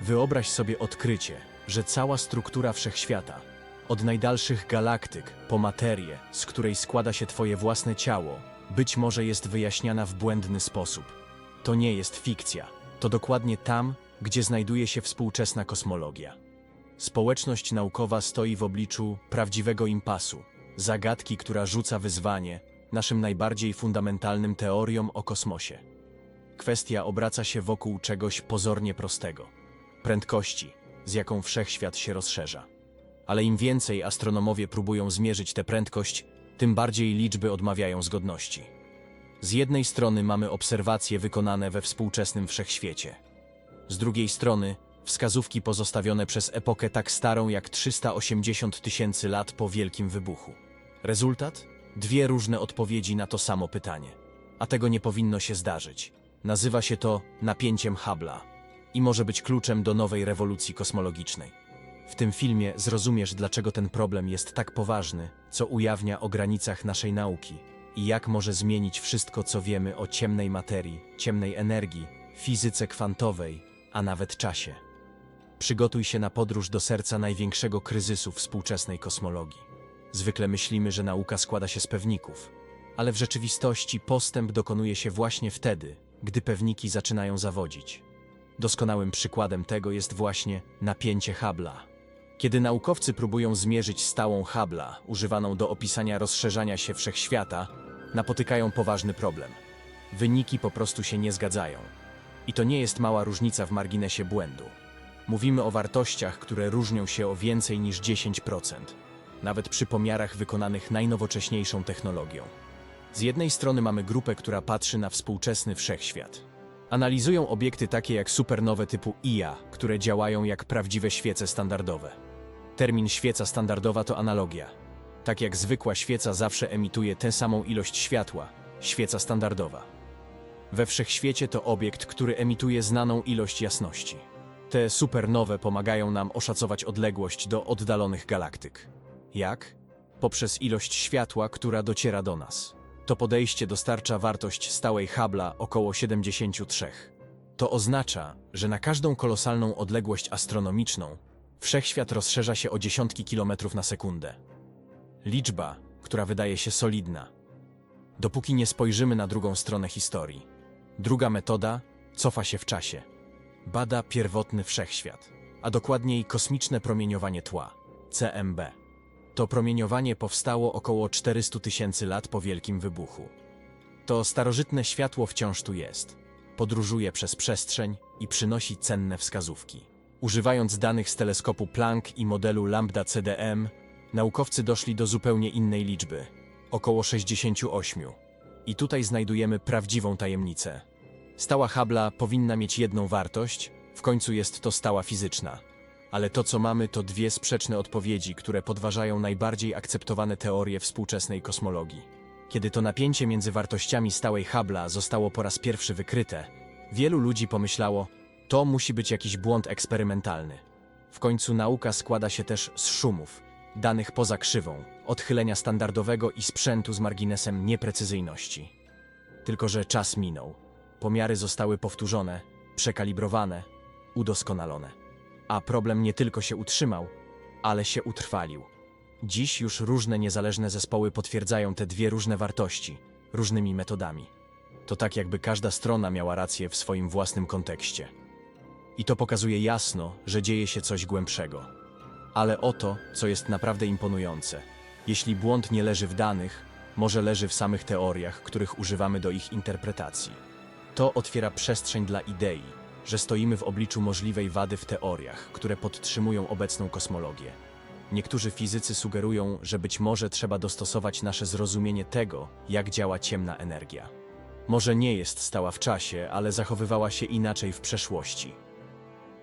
Wyobraź sobie odkrycie, że cała struktura wszechświata, od najdalszych galaktyk po materię, z której składa się Twoje własne ciało, być może jest wyjaśniana w błędny sposób. To nie jest fikcja, to dokładnie tam, gdzie znajduje się współczesna kosmologia. Społeczność naukowa stoi w obliczu prawdziwego impasu, zagadki, która rzuca wyzwanie naszym najbardziej fundamentalnym teoriom o kosmosie. Kwestia obraca się wokół czegoś pozornie prostego prędkości, z jaką wszechświat się rozszerza. Ale im więcej astronomowie próbują zmierzyć tę prędkość, tym bardziej liczby odmawiają zgodności. Z jednej strony mamy obserwacje wykonane we współczesnym wszechświecie. Z drugiej strony wskazówki pozostawione przez epokę tak starą jak 380 tysięcy lat po Wielkim Wybuchu. Rezultat? Dwie różne odpowiedzi na to samo pytanie. A tego nie powinno się zdarzyć. Nazywa się to napięciem Hubble'a i może być kluczem do nowej rewolucji kosmologicznej. W tym filmie zrozumiesz, dlaczego ten problem jest tak poważny, co ujawnia o granicach naszej nauki i jak może zmienić wszystko, co wiemy o ciemnej materii, ciemnej energii, fizyce kwantowej, a nawet czasie. Przygotuj się na podróż do serca największego kryzysu współczesnej kosmologii. Zwykle myślimy, że nauka składa się z pewników, ale w rzeczywistości postęp dokonuje się właśnie wtedy, gdy pewniki zaczynają zawodzić. Doskonałym przykładem tego jest właśnie napięcie Hubble'a. Kiedy naukowcy próbują zmierzyć stałą Hubble'a, używaną do opisania rozszerzania się wszechświata, napotykają poważny problem. Wyniki po prostu się nie zgadzają. I to nie jest mała różnica w marginesie błędu. Mówimy o wartościach, które różnią się o więcej niż 10%, nawet przy pomiarach wykonanych najnowocześniejszą technologią. Z jednej strony mamy grupę, która patrzy na współczesny wszechświat. Analizują obiekty takie jak supernowe typu IA, które działają jak prawdziwe świece standardowe. Termin świeca standardowa to analogia. Tak jak zwykła świeca zawsze emituje tę samą ilość światła, świeca standardowa. We wszechświecie to obiekt, który emituje znaną ilość jasności. Te supernowe pomagają nam oszacować odległość do oddalonych galaktyk. Jak? Poprzez ilość światła, która dociera do nas. To podejście dostarcza wartość stałej Hubble'a około 73. To oznacza, że na każdą kolosalną odległość astronomiczną wszechświat rozszerza się o dziesiątki kilometrów na sekundę. Liczba, która wydaje się solidna. Dopóki nie spojrzymy na drugą stronę historii. Druga metoda cofa się w czasie. Bada pierwotny wszechświat, a dokładniej kosmiczne promieniowanie tła CMB. To promieniowanie powstało około 400 tysięcy lat po Wielkim Wybuchu. To starożytne światło wciąż tu jest. Podróżuje przez przestrzeń i przynosi cenne wskazówki. Używając danych z teleskopu Planck i modelu Lambda CDM, naukowcy doszli do zupełnie innej liczby około 68. I tutaj znajdujemy prawdziwą tajemnicę. Stała Hubble'a powinna mieć jedną wartość, w końcu jest to stała fizyczna. Ale to, co mamy, to dwie sprzeczne odpowiedzi, które podważają najbardziej akceptowane teorie współczesnej kosmologii. Kiedy to napięcie między wartościami stałej Hubble'a zostało po raz pierwszy wykryte, wielu ludzi pomyślało, to musi być jakiś błąd eksperymentalny. W końcu nauka składa się też z szumów, danych poza krzywą, odchylenia standardowego i sprzętu z marginesem nieprecyzyjności. Tylko, że czas minął. Pomiary zostały powtórzone, przekalibrowane, udoskonalone. A problem nie tylko się utrzymał, ale się utrwalił. Dziś już różne niezależne zespoły potwierdzają te dwie różne wartości, różnymi metodami. To tak, jakby każda strona miała rację w swoim własnym kontekście. I to pokazuje jasno, że dzieje się coś głębszego. Ale oto, co jest naprawdę imponujące. Jeśli błąd nie leży w danych, może leży w samych teoriach, których używamy do ich interpretacji. To otwiera przestrzeń dla idei, że stoimy w obliczu możliwej wady w teoriach, które podtrzymują obecną kosmologię. Niektórzy fizycy sugerują, że być może trzeba dostosować nasze zrozumienie tego, jak działa ciemna energia. Może nie jest stała w czasie, ale zachowywała się inaczej w przeszłości.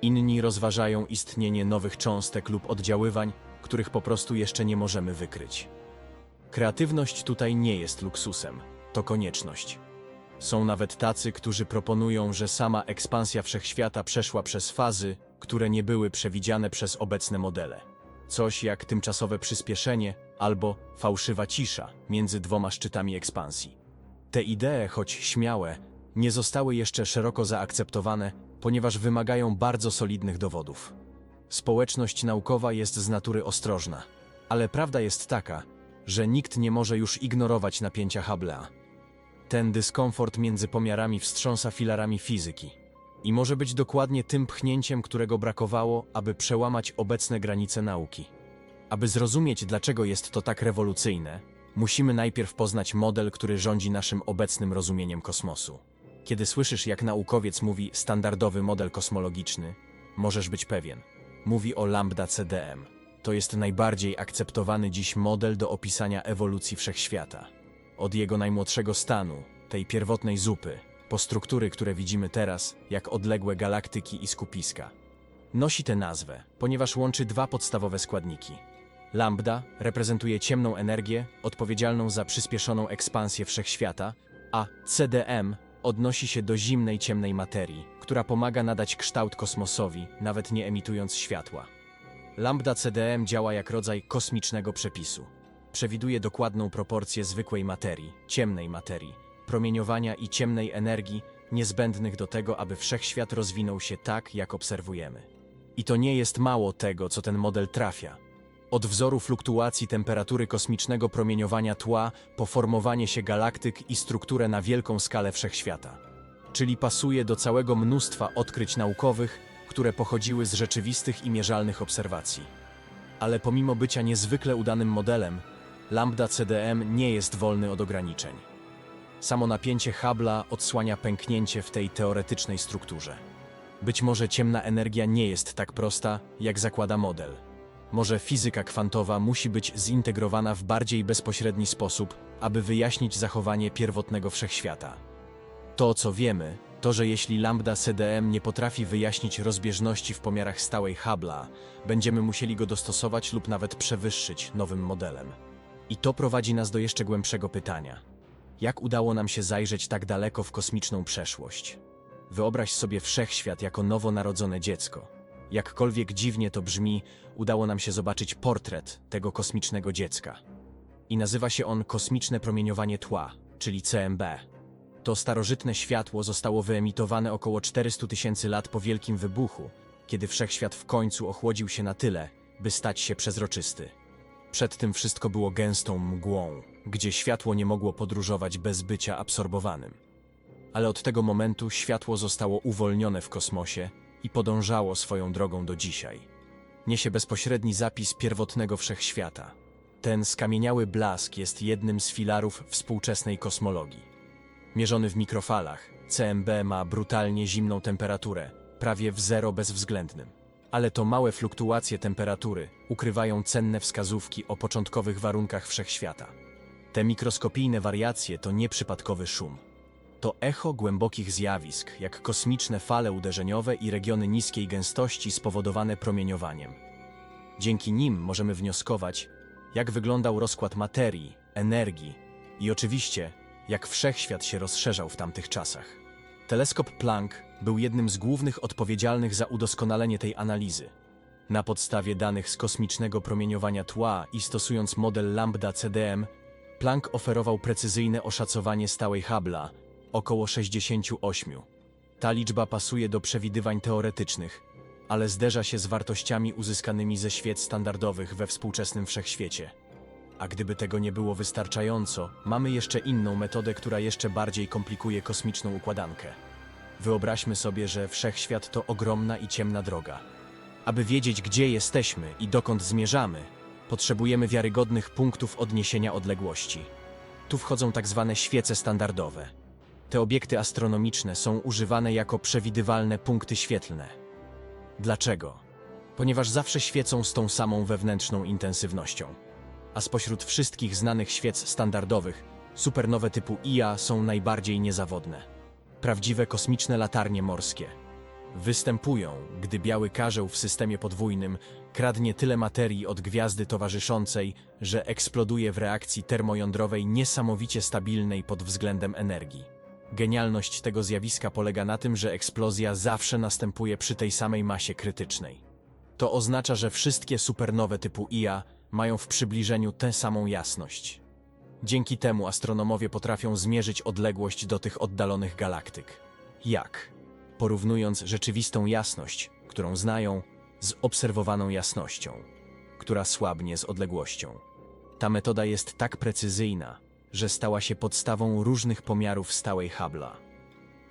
Inni rozważają istnienie nowych cząstek lub oddziaływań, których po prostu jeszcze nie możemy wykryć. Kreatywność tutaj nie jest luksusem, to konieczność. Są nawet tacy, którzy proponują, że sama ekspansja wszechświata przeszła przez fazy, które nie były przewidziane przez obecne modele. Coś jak tymczasowe przyspieszenie albo fałszywa cisza między dwoma szczytami ekspansji. Te idee, choć śmiałe, nie zostały jeszcze szeroko zaakceptowane ponieważ wymagają bardzo solidnych dowodów. Społeczność naukowa jest z natury ostrożna, ale prawda jest taka, że nikt nie może już ignorować napięcia Hubble'a. Ten dyskomfort między pomiarami wstrząsa filarami fizyki i może być dokładnie tym pchnięciem, którego brakowało, aby przełamać obecne granice nauki. Aby zrozumieć, dlaczego jest to tak rewolucyjne, musimy najpierw poznać model, który rządzi naszym obecnym rozumieniem kosmosu. Kiedy słyszysz, jak naukowiec mówi standardowy model kosmologiczny, możesz być pewien. Mówi o lambda CDM. To jest najbardziej akceptowany dziś model do opisania ewolucji wszechświata. Od jego najmłodszego stanu, tej pierwotnej zupy, po struktury, które widzimy teraz, jak odległe galaktyki i skupiska. Nosi tę nazwę, ponieważ łączy dwa podstawowe składniki. Lambda reprezentuje ciemną energię odpowiedzialną za przyspieszoną ekspansję wszechświata, a CDM odnosi się do zimnej ciemnej materii, która pomaga nadać kształt kosmosowi, nawet nie emitując światła. Lambda CDM działa jak rodzaj kosmicznego przepisu. Przewiduje dokładną proporcję zwykłej materii, ciemnej materii, promieniowania i ciemnej energii niezbędnych do tego, aby wszechświat rozwinął się tak, jak obserwujemy. I to nie jest mało tego, co ten model trafia. Od wzoru fluktuacji temperatury kosmicznego promieniowania tła po formowanie się galaktyk i strukturę na wielką skalę wszechświata. Czyli pasuje do całego mnóstwa odkryć naukowych, które pochodziły z rzeczywistych i mierzalnych obserwacji. Ale pomimo bycia niezwykle udanym modelem, lambda CDM nie jest wolny od ograniczeń. Samo napięcie Hubble'a odsłania pęknięcie w tej teoretycznej strukturze. Być może ciemna energia nie jest tak prosta, jak zakłada model. Może fizyka kwantowa musi być zintegrowana w bardziej bezpośredni sposób, aby wyjaśnić zachowanie pierwotnego wszechświata. To, co wiemy, to, że jeśli lambda CDM nie potrafi wyjaśnić rozbieżności w pomiarach stałej Hubble'a, będziemy musieli go dostosować lub nawet przewyższyć nowym modelem. I to prowadzi nas do jeszcze głębszego pytania. Jak udało nam się zajrzeć tak daleko w kosmiczną przeszłość? Wyobraź sobie wszechświat jako nowonarodzone dziecko. Jakkolwiek dziwnie to brzmi, udało nam się zobaczyć portret tego kosmicznego dziecka. I nazywa się on kosmiczne promieniowanie tła, czyli CMB. To starożytne światło zostało wyemitowane około 400 tysięcy lat po Wielkim Wybuchu, kiedy wszechświat w końcu ochłodził się na tyle, by stać się przezroczysty. Przed tym wszystko było gęstą mgłą, gdzie światło nie mogło podróżować bez bycia absorbowanym. Ale od tego momentu światło zostało uwolnione w kosmosie i podążało swoją drogą do dzisiaj. Niesie bezpośredni zapis pierwotnego wszechświata. Ten skamieniały blask jest jednym z filarów współczesnej kosmologii. Mierzony w mikrofalach, CMB ma brutalnie zimną temperaturę, prawie w zero bezwzględnym. Ale to małe fluktuacje temperatury ukrywają cenne wskazówki o początkowych warunkach wszechświata. Te mikroskopijne wariacje to nieprzypadkowy szum. To echo głębokich zjawisk, jak kosmiczne fale uderzeniowe i regiony niskiej gęstości spowodowane promieniowaniem. Dzięki nim możemy wnioskować, jak wyglądał rozkład materii, energii i oczywiście, jak wszechświat się rozszerzał w tamtych czasach. Teleskop Planck był jednym z głównych odpowiedzialnych za udoskonalenie tej analizy. Na podstawie danych z kosmicznego promieniowania tła i stosując model lambda CDM, Planck oferował precyzyjne oszacowanie stałej Hubble'a około 68. Ta liczba pasuje do przewidywań teoretycznych, ale zderza się z wartościami uzyskanymi ze świec standardowych we współczesnym wszechświecie. A gdyby tego nie było wystarczająco, mamy jeszcze inną metodę, która jeszcze bardziej komplikuje kosmiczną układankę. Wyobraźmy sobie, że wszechświat to ogromna i ciemna droga. Aby wiedzieć, gdzie jesteśmy i dokąd zmierzamy, potrzebujemy wiarygodnych punktów odniesienia odległości. Tu wchodzą tak zwane świece standardowe. Te obiekty astronomiczne są używane jako przewidywalne punkty świetlne. Dlaczego? Ponieważ zawsze świecą z tą samą wewnętrzną intensywnością. A spośród wszystkich znanych świec standardowych, supernowe typu IA są najbardziej niezawodne. Prawdziwe kosmiczne latarnie morskie. Występują, gdy biały karzeł w systemie podwójnym kradnie tyle materii od gwiazdy towarzyszącej, że eksploduje w reakcji termojądrowej niesamowicie stabilnej pod względem energii. Genialność tego zjawiska polega na tym, że eksplozja zawsze następuje przy tej samej masie krytycznej. To oznacza, że wszystkie supernowe typu IA mają w przybliżeniu tę samą jasność. Dzięki temu astronomowie potrafią zmierzyć odległość do tych oddalonych galaktyk. Jak? porównując rzeczywistą jasność, którą znają, z obserwowaną jasnością, która słabnie z odległością. Ta metoda jest tak precyzyjna, że stała się podstawą różnych pomiarów stałej Hubble'a.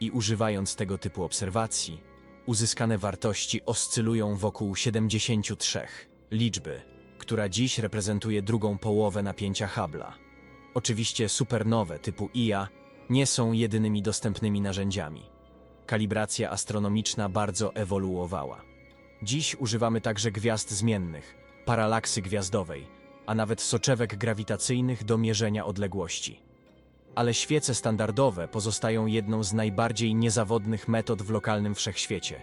I używając tego typu obserwacji, uzyskane wartości oscylują wokół 73, liczby, która dziś reprezentuje drugą połowę napięcia Hubble'a. Oczywiście supernowe typu IA nie są jedynymi dostępnymi narzędziami. Kalibracja astronomiczna bardzo ewoluowała. Dziś używamy także gwiazd zmiennych, paralaksy gwiazdowej, a nawet soczewek grawitacyjnych do mierzenia odległości. Ale świece standardowe pozostają jedną z najbardziej niezawodnych metod w lokalnym wszechświecie.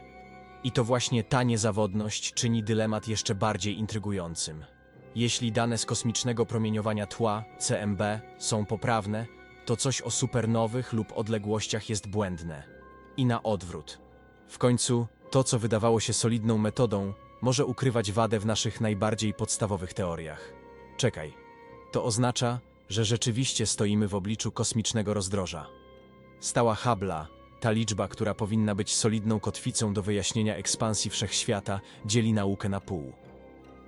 I to właśnie ta niezawodność czyni dylemat jeszcze bardziej intrygującym. Jeśli dane z kosmicznego promieniowania tła, CMB, są poprawne, to coś o supernowych lub odległościach jest błędne. I na odwrót. W końcu, to co wydawało się solidną metodą, może ukrywać wadę w naszych najbardziej podstawowych teoriach. Czekaj. To oznacza, że rzeczywiście stoimy w obliczu kosmicznego rozdroża. Stała Hubble'a, ta liczba, która powinna być solidną kotwicą do wyjaśnienia ekspansji wszechświata, dzieli naukę na pół.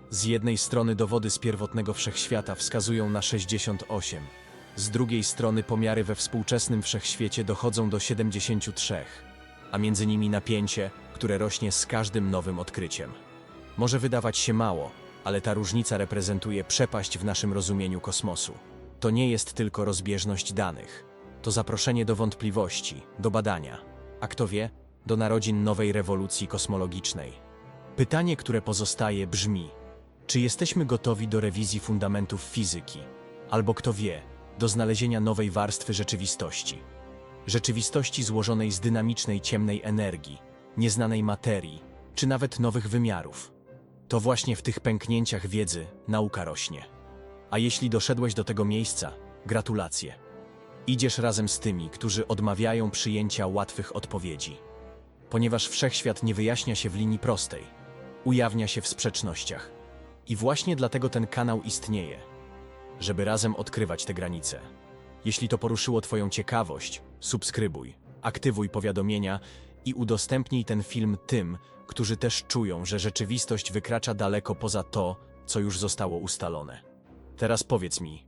Z jednej strony dowody z pierwotnego wszechświata wskazują na 68, z drugiej strony pomiary we współczesnym wszechświecie dochodzą do 73, a między nimi napięcie, które rośnie z każdym nowym odkryciem. Może wydawać się mało, ale ta różnica reprezentuje przepaść w naszym rozumieniu kosmosu. To nie jest tylko rozbieżność danych, to zaproszenie do wątpliwości, do badania, a kto wie, do narodzin nowej rewolucji kosmologicznej. Pytanie, które pozostaje, brzmi: czy jesteśmy gotowi do rewizji fundamentów fizyki, albo kto wie, do znalezienia nowej warstwy rzeczywistości? Rzeczywistości złożonej z dynamicznej ciemnej energii, nieznanej materii, czy nawet nowych wymiarów. To właśnie w tych pęknięciach wiedzy nauka rośnie. A jeśli doszedłeś do tego miejsca, gratulacje. Idziesz razem z tymi, którzy odmawiają przyjęcia łatwych odpowiedzi. Ponieważ wszechświat nie wyjaśnia się w linii prostej, ujawnia się w sprzecznościach. I właśnie dlatego ten kanał istnieje, żeby razem odkrywać te granice. Jeśli to poruszyło Twoją ciekawość, subskrybuj, aktywuj powiadomienia i udostępnij ten film tym, którzy też czują, że rzeczywistość wykracza daleko poza to, co już zostało ustalone. Teraz powiedz mi,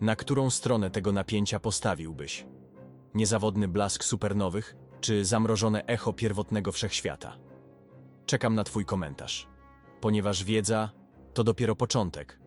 na którą stronę tego napięcia postawiłbyś? Niezawodny blask supernowych, czy zamrożone echo pierwotnego wszechświata? Czekam na Twój komentarz, ponieważ wiedza to dopiero początek,